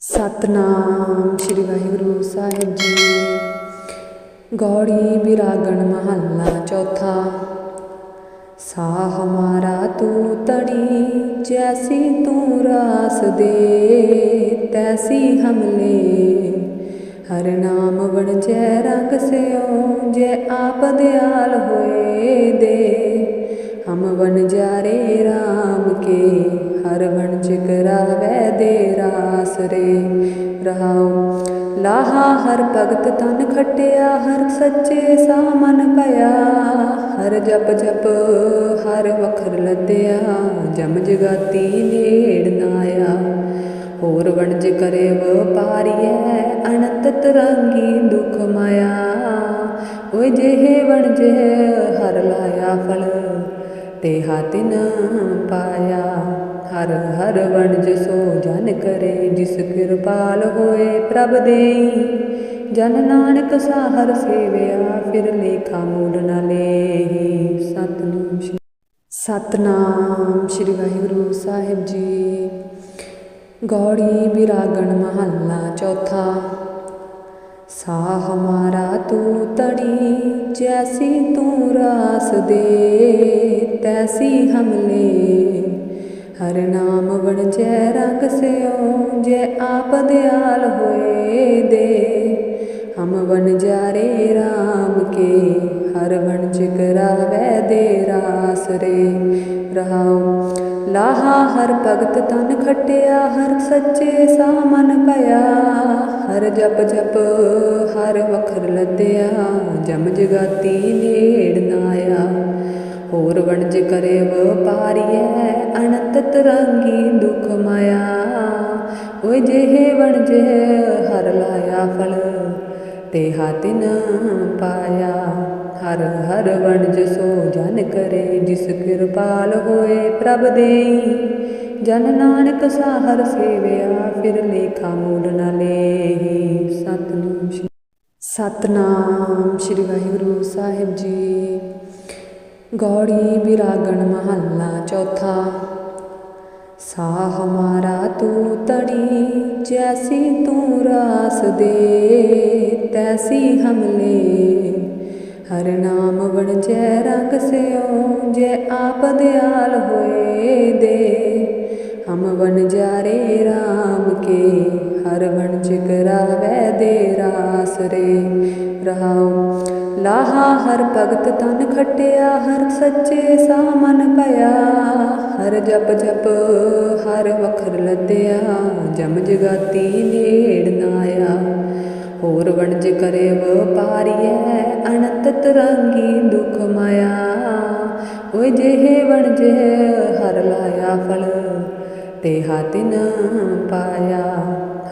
ਸਤਨਾਮ ਸ੍ਰੀ ਵਾਹਿਗੁਰੂ ਸਾਹਿਬ ਜੀ। ਗੌੜੀ ਬਿਰਾਗਣ ਮਹੱਲਾ ਚੌਥਾ। ਸਾ ਹਮਾਰਾ ਤੂੰ ਤੜੀ, ਜੈਸੀ ਤੂੰ ਰਾਸ ਦੇ, ਤੈਸੀ ਹਮਲੇ। ਹਰ ਨਾਮ ਵਣ ਜੈ ਰੰਗ ਸਿਓ ਜੈ ਆਪ ਦਿਆਲ ਹੋਏ ਦੇ। ਹਮ ਵਨ ਜਾਰੇ RAM ਕੇ। ਹਰ ਵਣ ਚਿਕਰਾਵੈ ਦੇ ਰਾਸ ਰੇ। ਰਹਾਉ, ਲਾਹਾ ਹਰ ਭਗਤ ਤਨ ਖਟਿਆ, ਹਰ ਸੱਚੇ ਸਾ ਮਨ ਭਇਆ। ਹਰ ਜਪ ਜਪ, ਹਰ ਵਖਰ ਲੱਦਿਆ, ਜਮ ਜਗਾਤੀ ਨੇੜ ਨਾ ਹੋਰ ਵਣਜ ਕਰੇ ਵਪਾਰੀਐ ਅਨੰਤ ਤਰੰਗੀ ਦੁਖ ਮਾਇਆ। ਓਏ ਜਿਹੇ ਵਣਜ, ਹਰ ਲਾਇਆ ਫਲ ਤੇ ਹਾਤਿਨ ਪਾਇਆ। ਹਰ ਹਰ ਵਣਜ ਸੋ ਜਨ ਕਰੇ, ਜਿਸ ਕਿਰਪਾਲ ਹੋਏ ਪ੍ਰਭ ਦੇਈ। ਜਨ ਨਾਨਕ ਸਾਹਰ ਸੇਵਿਆ, ਫਿਰ ਲੇਖਾ ਮੂਲ ਨ ਲੇਹੀ। ਸਤਨਾਮ ਸ਼੍ਰੀ ਸਤਨਾਮ ਸ੍ਰੀ ਵਾਹਿਗੁਰੂ ਸਾਹਿਬ ਜੀ। ਗੌੜੀ ਬਿਰਾਗਣ ਮਹੱਲਾ ਚੌਥਾ। ਸਾ ਹਮਾਰਾ ਤੂੰ ਤੜੀ, ਜੈਸੀ ਤੂੰ ਰਾਸ ਦੇ, ਤੈਸੀ ਹਮਲੇ। ਹਰ ਨਾਮ ਵਣ ਜੈ ਰੰਗ ਸਿਓ ਜੈ ਆਪ ਦਿਆਲ ਹੋਏ ਦੇ। ਹਮ ਵਨ ਜਾਰੇ RAM ਕੇ, ਹਰ ਵਣ ਚਿਕਰਾਵੈ ਦੇ ਰਾਸ ਰੇ। ਰਹਾਉ, ਲਾਹਾ ਹਰ ਭਗਤ ਤਨ ਖਟਿਆ, ਹਰ ਸੱਚੇ ਸਾ ਮਨ ਭਇਆ। ਹਰ ਜਪ ਜਪ, ਹਰ ਵਖਰ ਲੱਦਿਆ, ਜਮ ਜਗਾਤੀ ਨੇੜ ਨਾ ਹੋਰ ਵਣਜ ਕਰੇ ਵਪਾਰੀਐ ਅਨੰਤ ਤਰੰਗੀ ਦੁਖ ਮਾਇਆ। ਓਏ ਜਿਹੇ ਵਣਜ ਹਰ ਲਾਇਆ ਫਲ ਤੇ ਹਾਤਿਨ ਪਾਇਆ। ਹਰ ਹਰ ਵਣਜ ਸੋ ਜਨ ਕਰੇ, ਜਿਸ ਕਿਰਪਾਲ ਹੋਏ ਪ੍ਰਭ ਦੇਈ। ਜਨ ਨਾਨਕ ਸਾਹਰ ਸੇਵਿਆ, ਫਿਰ ਲੇਖਾ ਮੂਲ ਨ ਲੇਹੀ। ਸਤਨਾਮ ਸ਼੍ਰੀ ਸਤਨਾਮ ਸ੍ਰੀ ਵਾਹਿਗੁਰੂ ਸਾਹਿਬ ਜੀ। ਗੌੜੀ ਬਿਰਾਗਣ ਮਹੱਲਾ ਚੌਥਾ। ਸਾ ਹਮਾਰਾ ਤੂੰ ਤੜੀ, ਜੈਸੀ ਤੂੰ ਰਾਸ ਦੇ, ਤੈਸੀ ਹਮਲੇ। ਹਰ ਨਾਮ ਵਣ ਜੈ ਰੰਗ ਸਿਓ ਜੈ ਆਪ ਦਿਆਲ ਹੋਏ ਦੇ। ਹਮ ਵਨ ਜਾਰੇ RAM ਕੇ, ਹਰ ਵਣ ਚਿਕਰਾਵੈ ਦੇ ਰਾਸ ਰੇ। ਰਹਾਉ ਲਾਹਾ ਹਰ ਭਗਤ ਤਨ ਖਟਿਆ, ਹਰ ਸੱਚੇ ਸਾ ਮਨ ਭਇਆ ਹਰ ਜਪ ਜਪ, ਹਰ ਵਖਰ ਲੱਦਿਆ, ਜਮ ਜਗਾਤੀ ਨੇੜ ਨਾ ਹੋਰ ਵਣਜ ਕਰੇ ਵਪਾਰੀਐ ਅਨੰਤ ਤਰੰਗੀ ਦੁਖ ਮਾਇਆ। ਓਏ ਜਿਹੇ ਵਣਜ ਹਰ ਲਾਇਆ ਫਲ ਤੇ ਹਾਤਿਨ ਪਾਇਆ।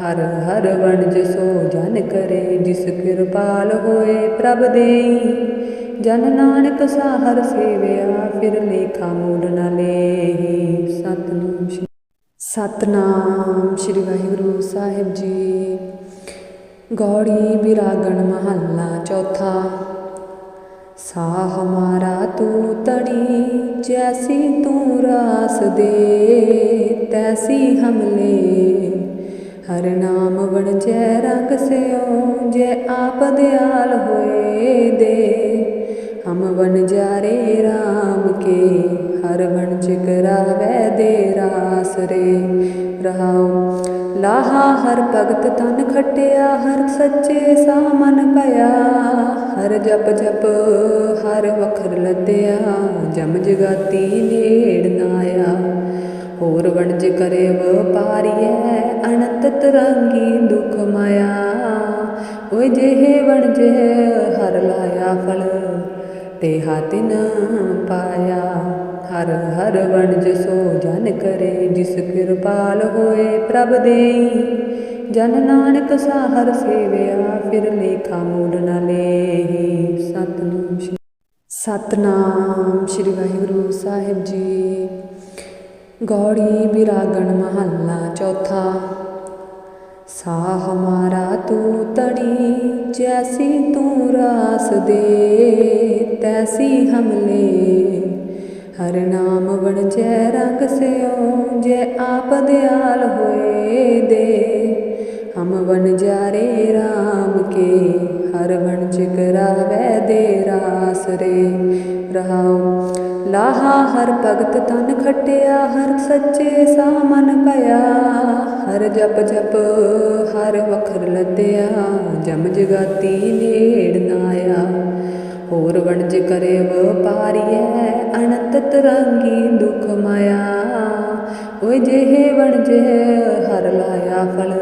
ਹਰ ਹਰ ਵਣਜ ਸੋ ਜਨ ਕਰੇ, ਜਿਸ ਕਿਰਪਾਲ ਹੋਏ ਪ੍ਰਭ ਦੇਈ। ਜਨ ਨਾਨਕ ਸਾਹਰ ਸੇਵਿਆ, ਫਿਰ ਲੇਖਾ ਮੂਲ ਨ ਲੇਹੀ। ਸਤਨਾਮ ਸ਼੍ਰੀ ਸਤਨਾਮ ਸ੍ਰੀ ਵਾਹਿਗੁਰੂ ਸਾਹਿਬ ਜੀ। ਗੌੜੀ ਬਿਰਾਗਣ ਮਹੱਲਾ ਚੌਥਾ। ਸਾ ਹਮਾਰਾ ਤੂੰ ਤੜੀ, ਜੈਸੀ ਤੂੰ ਰਾਸ ਦੇ, ਤੈਸੀ ਹਮਲੇ। ਹਰ ਨਾਮ ਵਣ ਜੈ ਰੰਗ ਸਿਓ ਜੈ ਆਪ ਦਿਆਲ ਹੋਏ ਦੇ। ਹਮ ਵਨ ਜਾਰੇ RAM ਕੇ, ਹਰ ਵਣ ਚਿਕਰਾਵੈ ਦੇ ਰਾਸ ਰੇ। ਰਹਾਉ, ਲਾਹਾ ਹਰ ਭਗਤ ਤਨ ਖਟਿਆ, ਹਰ ਸੱਚੇ ਸਾਮਨ ਭਇਆ। ਹਰ ਜਪ ਜਪ, ਹਰ ਵਖਰ ਲੱਦਿਆ, ਜਮ ਜਗਾਤੀ ਨੇੜ ਨਾ ਹੋਰ ਵਣਜ ਕਰੇ ਵਪਾਰੀਐ ਅਨੰਤ ਤਰੰਗੀ ਦੁਖ ਮਾਇਆ। ਓਏ ਜਿਹੇ ਵਣਜ ਹਰ ਲਾਇਆ ਫਲ ਤੇ ਹਾਤਿਨ ਪਾਇਆ। ਹਰ ਹਰ ਵਣਜ ਸੋ ਜਨ ਕਰੇ, ਜਿਸ ਕਿਰਪਾਲ ਹੋਏ ਪ੍ਰਭ ਦੇਈ। ਜਨ ਨਾਨਕ ਸਾਹਰ ਸੇਵਿਆ, ਫਿਰ ਲੇਖਾ ਮੂਲ ਨ ਲੇਹੀ। ਸਤਨਾਮ ਸ਼੍ਰੀ ਸਤਨਾਮ ਸ੍ਰੀ ਵਾਹਿਗੁਰੂ ਸਾਹਿਬ ਜੀ। ਗੌੜੀ ਬਿਰਾਗਣ ਮਹੱਲਾ ਚੌਥਾ। ਸਾ ਹਮਾਰਾ ਤੂੰ ਤੜੀ, ਜੈਸੀ ਤੂੰ ਰਾਸ ਦੇ, ਤੈਸੀ ਹਮਲੇ। ਹਰ ਨਾਮ ਵਣ ਜੈ ਰੰਗ ਸਿਓ ਜੈ ਆਪ ਦਿਆਲ ਹੋਏ ਦੇ। ਹਮ ਵਨ ਜਾਰੇ RAM ਕੇ, ਹਰ ਵਣ ਕਰਾਵੈ ਦੇ ਰਾਸ ਰੇ। ਰਹਾਉ ਲਾਹਾ ਹਰ ਭਗਤ ਤਨ ਖਟਿਆ, ਹਰ ਸੱਚੇ ਸਾਮਨ ਭਇਆ ਹਰ ਜਪ ਜਪ, ਹਰ ਵਖਰ ਲੱਦਿਆ, ਜਮ ਜਗਾਤੀ ਨੇੜ ਨਾ ਹੋਰ ਵਣਜ ਕਰੇ ਵਪਾਰੀਐ ਅਨੰਤ ਤਰੰਗੀ ਦੁਖ ਮਾਇਆ। ਓਏ ਜਿਹੇ ਵਣਜ, ਹਰ ਲਾਇਆ ਫਲ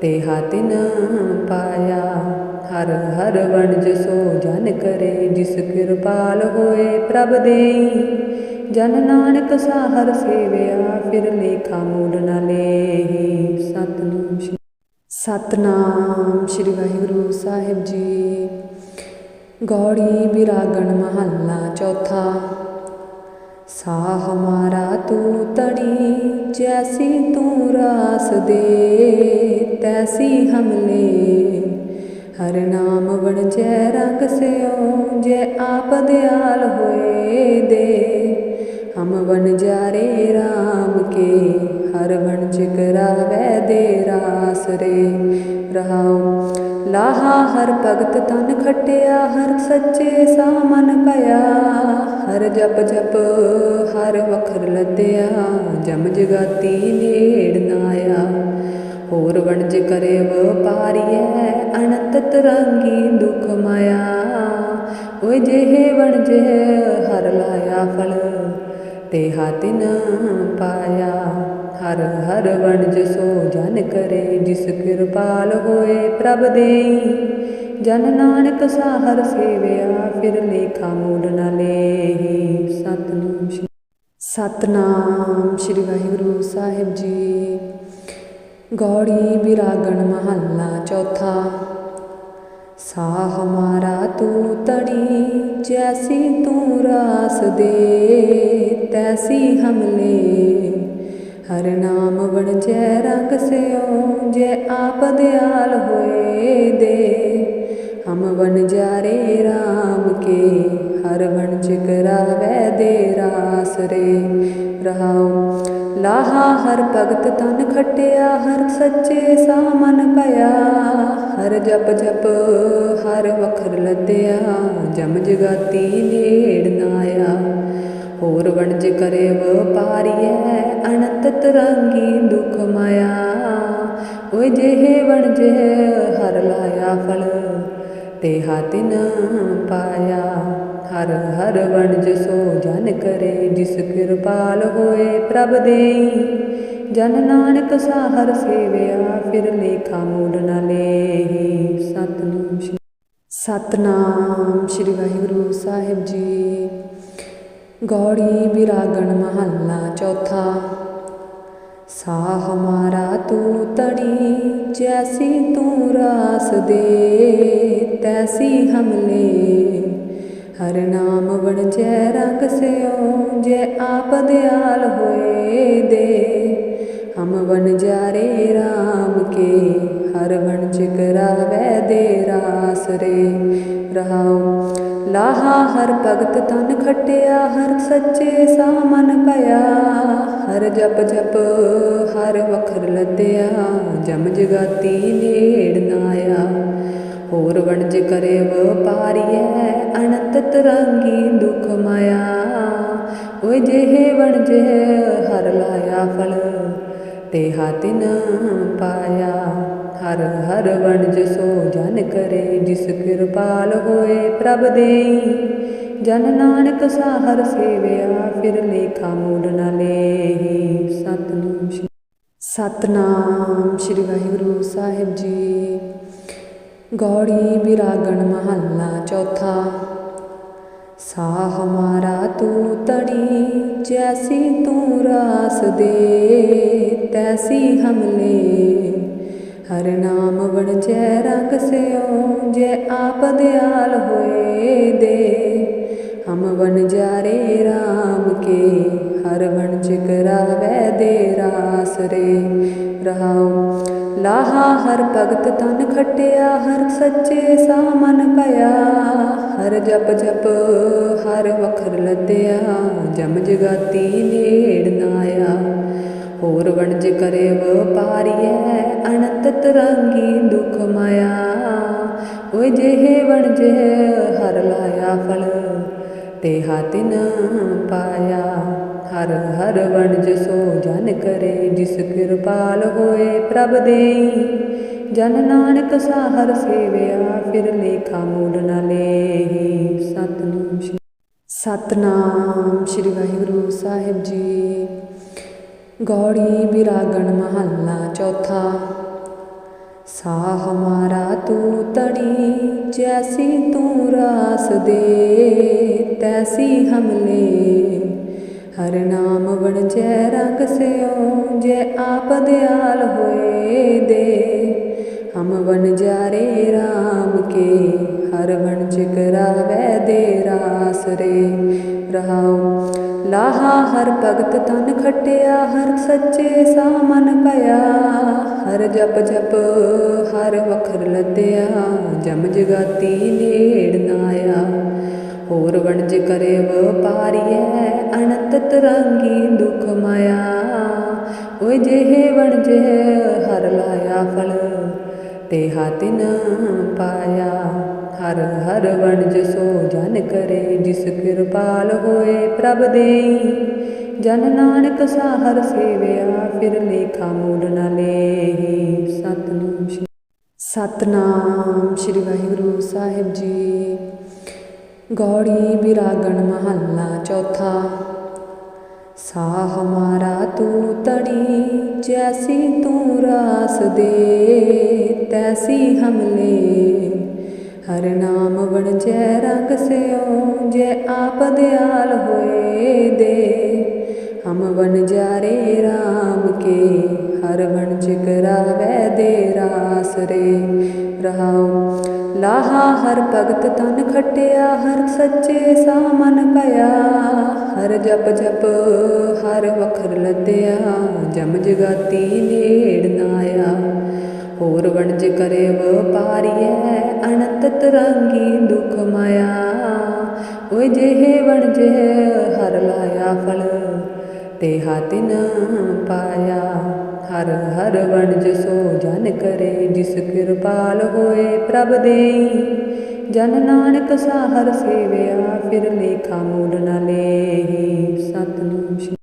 ਤੇ ਹਾਤਿਨ ਪਾਇਆ। ਹਰ ਹਰ ਵਣਜ ਸੋ ਜਨ ਕਰੇ, ਜਿਸ ਕਿਰਪਾਲ ਹੋਏ ਪ੍ਰਭ ਦੇਈ। ਜਨ ਨਾਨਕ ਸਾਹਰ ਸੇਵਿਆ, ਫਿਰ ਲੇਖਾ ਮੂਲ ਨ ਲੇਹੀ। ਸਤਨਾਮ ਸ਼੍ਰੀ ਸਤਨਾਮ ਸ਼੍ਰੀ ਵਾਹਿਗੁਰੂ ਸਾਹਿਬ ਜੀ। ਗੌੜੀ ਬਿਰਾਗਣ ਮਹੱਲਾ ਚੌਥਾ। ਸਾ ਹਮਾਰਾ ਤੂੰ ਤੜੀ ਜੈਸੀ ਤੂੰ ਰਾਸ ਦੇ, ਤੈਸੀ ਹਮਲੇ। ਹਰ ਨਾਮ ਬਣ ਜੈ ਰੰਗ ਸਿਓ ਜੈ ਆਪ ਦਿਆਲ ਹੋਏ ਦੇ। ਹਮ ਬਨ ਜਾਰੇ RAM ਕੇ, ਹਰ ਵਣ ਕਰਾਵੈ ਦੇ ਰਾਸ ਰੇ। ਰਹਾਉ, ਲਾਹਾ ਹਰ ਭਗਤ ਤਨ ਖਟਿਆ, ਹਰ ਸੱਚੇ ਸਾਮਨ ਭਇਆ। ਹਰ ਜਪ ਜਪ, ਹਰ ਵਖਰ ਲੱਦਿਆ, ਜਮ ਜਗਾਤੀ ਨੇੜ ਨਾ ਹੋਰ ਵਣਜ ਕਰੇ ਵਪਾਰੀਐ ਅਨੰਤ ਤਰੰਗੀ ਦੁਖ ਮਾਇਆ। ਓਏ ਜਿਹੇ ਵਣਜ ਹਰ ਲਾਇਆ ਫਲ ਤੇ ਹਾਤਿਨ ਪਾਇਆ। ਹਰ ਹਰ ਵਣਜ ਸੋ ਜਨ ਕਰੇ, ਜਿਸ ਕਿਰਪਾਲ ਹੋਏ ਪ੍ਰਭ ਦੇਈ। ਜਨ ਨਾਨਕ ਸਾਹਰ ਸੇਵਿਆ, ਫਿਰ ਲੇਖਾ ਮੂਲ ਨ ਲੇਹੀ। ਸਤਨਾਮ ਸਤਨਾਮ ਸ਼੍ਰੀ ਵਾਹਿਗੁਰੂ ਸਾਹਿਬ ਜੀ। ਗੌੜੀ ਬਿਰਾਗਣ ਮਹੱਲਾ ਚੌਥਾ। ਸਾ ਹਮਾਰਾ ਤੂੰ ਤੜੀ, ਜੈਸੀ ਤੂੰ ਰਾਸ ਦੇ, ਤੈਸੀ ਹਮਲੇ। ਹਰ ਨਾਮ ਬਣ ਜੈ ਰੰਗ ਸਿਓ ਜੈ ਆਪ ਦਿਆਲ ਹੋਏ ਦੇ। ਹਮ ਵਣ ਜਾਰੇ RAM ਕੇ, ਹਰ ਵਣ ਕਰਾਵੈ ਦੇ ਰਾਸ ਰੇ। ਰਹਾਉ ਲਾਹਾ ਹਰ ਭਗਤ ਤਨ ਖਟਿਆ, ਹਰ ਸੱਚੇ ਸਾਮਨ ਭਇਆ। ਹਰ ਜਪ ਜਪ, ਹਰ ਵਖਰ ਲੱਦਿਆ, ਜਮ ਜਗਾਤੀ ਨੇੜ ਨਾ ਹੋਰ ਵਣਜ ਕਰੇ ਵਪਾਰੀਐ ਅਨੰਤ ਤਰੰਗੀ ਦੁਖ ਮਾਇਆ। ਓਏ ਜਿਹੇ ਵਣਜ ਹਰ ਲਾਇਆ ਫਲ ਤੇ ਹਾਤਿਨ ਪਾਇਆ। ਹਰ ਹਰ ਵਣਜ ਸੋ ਜਨ ਕਰੇ, ਜਿਸ ਕਿਰਪਾਲ ਹੋਏ ਪ੍ਰਭ ਦੇਈ। ਜਨ ਨਾਨਕ ਸਾਹਰ ਸੇਵਿਆ, ਫਿਰ ਲੇਖਾ ਮੂਲ ਨ ਲੇਹੀ। ਸਤਨਾਮ ਸ਼੍ਰੀ ਸਤਨਾਮ ਸ਼੍ਰੀ ਵਾਹਿਗੁਰੂ ਸਾਹਿਬ ਜੀ। ਗੌੜੀ ਬਿਰਾਗਣ ਮਹੱਲਾ ਚੌਥਾ। ਸਾ ਹਮਾਰਾ ਤੂੰ ਤੜੀ ਜੈਸੀ ਤੂੰ ਰਾਸ ਦੇ, ਤੈਸੀ ਹਮਲੇ। ਹਰ ਨਾਮ ਵਣ ਜੈ ਰੰਗ ਸਿਓ ਜੈ ਆਪ ਦਿਆਲ ਹੋਏ ਦੇ। ਹਮ ਵਨ ਜਾਰੇ RAM ਕੇ, ਹਰ ਵਣ ਕਰਾਵੈ ਦੇ ਰਾਸ ਰੇ। ਰਹਾਉ, ਲਾਹਾ ਹਰ ਭਗਤ ਤਨ ਖਟਿਆ, ਹਰ ਸੱਚੇ ਸਾਮਨ ਭਇਆ। ਹਰ ਜਪ ਜਪ, ਹਰ ਵਖਰ ਲੱਦਿਆ, ਜਮ ਜਗਾਤੀ ਨੇੜ ਨਾ ਹੋਰ ਵਣਜ ਕਰੇ ਵਪਾਰੀਐ ਅਨੰਤ ਤਰੰਗੀ ਦੁਖ ਮਾਇਆ। ਓਏ ਜਿਹੇ ਵਣਜ ਹਰ ਲਾਇਆ ਫਲ, ਤੇ ਹਾਤਿਨ ਪਾਇਆ। ਹਰ ਹਰ ਵਣਜ ਸੋ ਜਨ ਕਰੇ, ਜਿਸ ਕਿਰਪਾਲ ਹੋਏ ਪ੍ਰਭ ਦੇਈ। ਜਨ ਨਾਨਕ ਸਾਹਰ ਸੇਵਿਆ, ਫਿਰ ਲੇਖਾ ਮੂਲ ਨ ਲੇਹੀ। ਸਤਨਾਮ ਸਤਨਾਮ ਸ਼੍ਰੀ ਵਾਹਿਗੁਰੂ ਸਾਹਿਬ ਜੀ। ਗੌੜੀ ਬਿਰਾਗਣ ਮਹੱਲਾ ਚੌਥਾ। ਸਾ ਹਮਾਰਾ ਤੂੰ ਤੜੀ, ਜੈਸੀ ਤੂੰ ਰਾਸ ਦੇ, ਤੈਸੀ ਹਮਲੇ। ਹਰ ਨਾਮ ਵਣ ਜੈ ਰੰਗ ਸਿਓ ਜੈ ਆਪ ਦਿਆਲ ਹੋਏ ਦੇ। ਹਮ ਵਨ ਜਾਰੇ RAM ਕੇ, ਹਰ ਵਣ ਕਰਾਵੈ ਦੇ ਰਾਸ ਰੇ। ਰਹਾਉ ਲਾਹਾ ਹਰ ਭਗਤ ਤਨ ਖਟਿਆ, ਹਰ ਸੱਚੇ ਸਾਮਨ ਭਇਆ ਹਰ ਜਪ ਜਪ, ਹਰ ਵਖਰ ਲੱਦਿਆ। ਜਮ ਜਗਾਤੀ ਨੇੜ ਨਾ ਹੋਰ ਵਣਜ ਕਰੇ ਵਪਾਰੀਐ ਅਨੰਤ ਅਨੰਤ ਤਰੰਗੀ ਦੁਖ ਮਾਇਆ। ਓਏ ਜਿਹੇ ਵਣ ਜੇ ਹਰ ਲਾਇਆ ਫਲ, ਤੇ ਹਾਤਿਨ ਪਾਇਆ। ਹਰ ਹਰ ਵਣਜ ਸੋ ਜਨ ਕਰੇ, ਜਿਸ ਕਿਰਪਾਲ ਹੋਏ ਪ੍ਰਭ ਦੇਈ। ਜਨ ਨਾਨਕ ਸਾਹਰ ਸੇਵਿਆ, ਫਿਰ ਲੇਖਾ ਮੂਲ ਨਾ ਲੇਹੀ। ਸਤਨਾਮ ਸ਼੍ਰੀ ਸਤਨਾਮ ਸ਼੍ਰੀ ਵਾਹਿਗੁਰੂ ਸਾਹਿਬ ਜੀ। ਗੌੜੀ ਬਿਰਾਗਣ ਮਹੱਲਾ ਚੌਥਾ। ਸਾ ਹਮਾਰਾ ਤੂੰ ਤੜੀ, ਜੈਸੀ ਤੂੰ ਰਾਸ ਦੇ, ਤੈਸੀ ਹਮਲੇ ਹਰ ਨਾਮ ਬਣ ਜੈ ਰੰਗ ਸਿਓ ਜੈ ਆਪ ਦਿਆਲ ਹੋਏ ਦੇ। ਹਮ ਬਨ ਜਾਰੇ RAM ਕੇ, ਹਰ ਬਣ ਚਿਕਰਾਵੈ ਦੇ ਰਾਸ ਰੇ। ਰਹਾਉ, ਲਾਹਾ ਹਰ ਭਗਤ ਤਨ ਖਟਿਆ, ਹਰ ਸੱਚੇ ਸਾ ਮਨ ਭਇਆ। ਹਰ ਜਪ ਜਪ, ਹਰ ਵਖਰ ਲੱਦਿਆ, ਜਮ ਜਗਾਤੀ ਨੇੜ ਨਾ ਆਇਆ ਹੋਰ ਵਣਜ ਕਰੇ ਵਪਾਰੀਐ ਅਨੰਤ ਤਰੰਗੀ ਦੁਖ ਮਾਇਆ। ਓਏ ਜਿਹੇ ਵਣਜ ਹਰ ਲਾਇਆ ਫਲ ਤੇ ਹਾਤਿਨ ਪਾਇਆ। ਹਰ ਹਰ ਵਣਜ ਸੋ ਜਨ ਕਰੇ, ਜਿਸ ਕਿਰਪਾਲ ਹੋਏ ਪ੍ਰਭ ਦੇਈ। ਜਨ ਨਾਨਕ ਸਾਹਰ ਸੇਵਿਆ, ਫਿਰ ਲੇਖਾ ਮੂਲ ਨਾ ਲੇਹੀ। ਸਤਨਾਮ ਸ਼੍ਰੀ ਸਤਨਾਮ ਸ਼੍ਰੀ ਵਾਹਿਗੁਰੂ ਸਾਹਿਬ ਜੀ। ਗੌੜੀ ਬਿਰਾਗਣ ਮਹੱਲਾ ਚੌਥਾ। ਸਾ ਹਮਾਰਾ ਤੂੰ ਤੜੀ, ਜੈਸੀ ਤੂੰ ਰਾਸ ਦੇ, ਤੈਸੀ ਹਮਲੇ। ਹਰ ਨਾਮ ਵਣ ਜੈ ਰੰਗ ਸਿਓ ਜੈ ਆਪ ਦਿਆਲ ਹੋਏ ਦੇ। ਹਮ ਬਨ ਜਾਰੇ RAM ਕੇ, ਹਰ ਵਣ ਬਣ ਚਿਕਰਾਵੈ ਦੇ ਰਾਸ ਰੇ। ਰਹਾਉ ਹਰ ਭਗਤ ਤਨ ਖਟਿਆ, ਹਰ ਸੱਚੇ ਸਾ ਮਨ ਭਇਆ ਹਰ ਜਪ ਜਪ, ਹਰ ਵਖਰ ਲੱਦਿਆ। ਜਮ ਜਗਾਤੀ ਨੇੜ ਨਾ ਹੋਰ ਵਣਜ ਕਰੇ ਵਪਾਰੀਐ ਅਨੰਤ ਤਰੰਗੀ ਦੁਖ ਮਾਇਆ। ਓਏ ਜਿਹੇ ਵਣਜ ਹਰ ਲਾਇਆ ਫਲ ਤੇ ਹਾਤਿਨ ਪਾਇਆ। ਹਰ ਹਰ ਵਣਜ ਸੋ ਜਨ ਕਰੇ, ਜਿਸ ਕਿਰਪਾਲ ਹੋਏ ਪ੍ਰਭ ਦੇਈ। ਜਨ ਨਾਨਕ ਸਾਹਰ ਸੇਵਿਆ ਫਿਰ ਲੇਖਾ ਮੂਲ ਨਾ ਲੇਹੀ ਸਤਿ ਸ਼੍ਰੀ